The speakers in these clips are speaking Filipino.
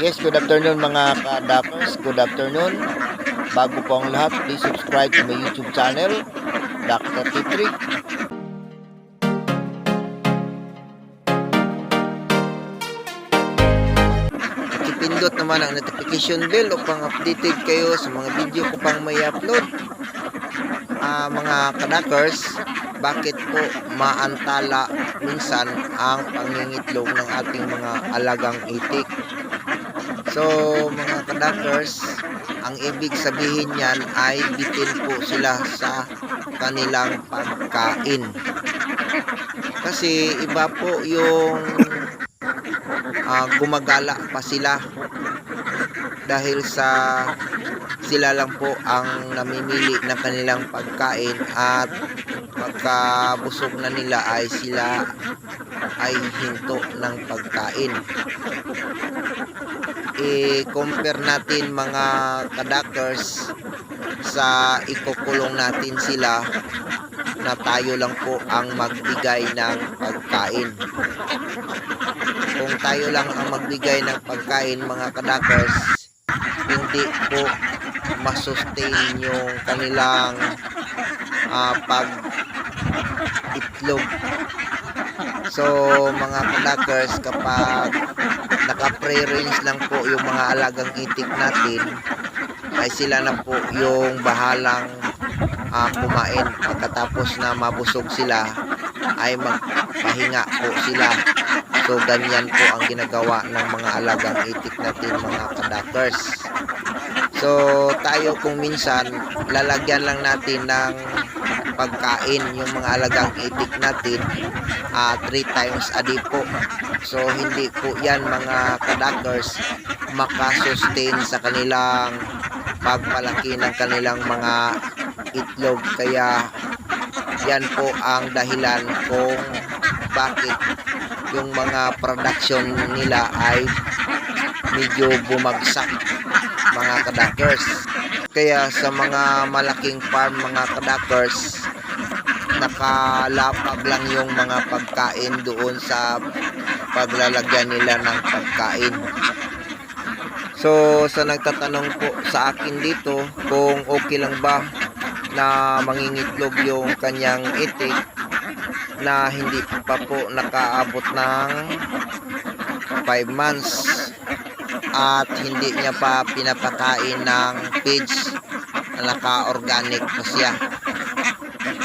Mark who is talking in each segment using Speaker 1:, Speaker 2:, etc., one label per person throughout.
Speaker 1: Yes, good afternoon mga ka-Dakers. Good afternoon. Bago po ang lahat, please subscribe to my YouTube channel, Dr. Titri. Pakipindot naman ang notification bell upang updated kayo sa mga video ko pang may upload. Ah, mga kadakers, bakit po maantala minsan ang pangingitlog ng ating mga alagang itik? So, mga kadakers, ang ibig sabihin niyan ay bitin po sila sa kanilang pagkain. Kasi iba po yung ah, gumagala pa sila dahil sa sila lang po ang namimili ng kanilang pagkain at pagkabusog na nila ay sila ay hinto ng pagkain i-compare natin mga kadakers sa ikukulong natin sila na tayo lang po ang magbigay ng pagkain. Kung tayo lang ang magbigay ng pagkain mga kadakers hindi po masustain yung kanilang ah, pag itlog so mga kadakers kapag naka-free range lang po yung mga alagang itik natin. Ay sila na po yung bahalang ah, kumain. Pagkatapos na mabusog sila ay magpahinga po sila. So ganyan po ang ginagawa ng mga alagang itik natin mga kadakers so tayo kung minsan lalagyan lang natin ng pagkain yung mga alagang itik natin 3 times a day po. So hindi po yan mga kadakers makasustain sa kanilang pagpalaki ng kanilang mga itlog. Kaya yan po ang dahilan kung bakit yung mga production nila ay medyo bumagsak mga kadakers kaya sa mga malaking farm mga kadakers nakalapag lang yung mga pagkain doon sa paglalagyan nila ng pagkain. So sa nagtatanong po sa akin dito kung okay lang ba na mangingitlog yung kanyang itik na hindi pa po nakaabot ng 5 months at hindi niya pa pinapakain ng feeds na naka-organic pa siya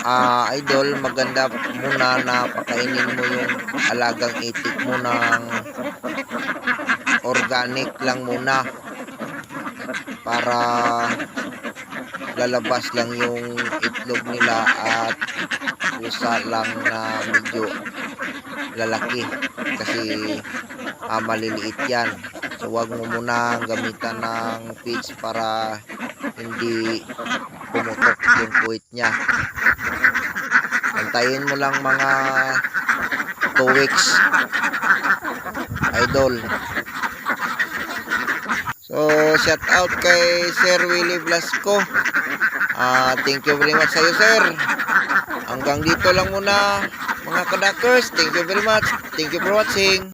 Speaker 1: ah idol maganda muna na pakainin mo yung alagang itik mo ng organic lang muna. Para lalabas lang yung itlog nila at pusa lang na medyo lalaki. Kasi ah, maliliit yan. So wag mo muna gamitan ng feeds para hindi pumutok yung puwit niya antayin mo lang mga 2 weeks idol so shout out kay Sir Willie Blasco Ah, thank you very much sa iyo, sir. Hanggang dito lang muna, mga kadakers. Thank you very much. Thank you for watching.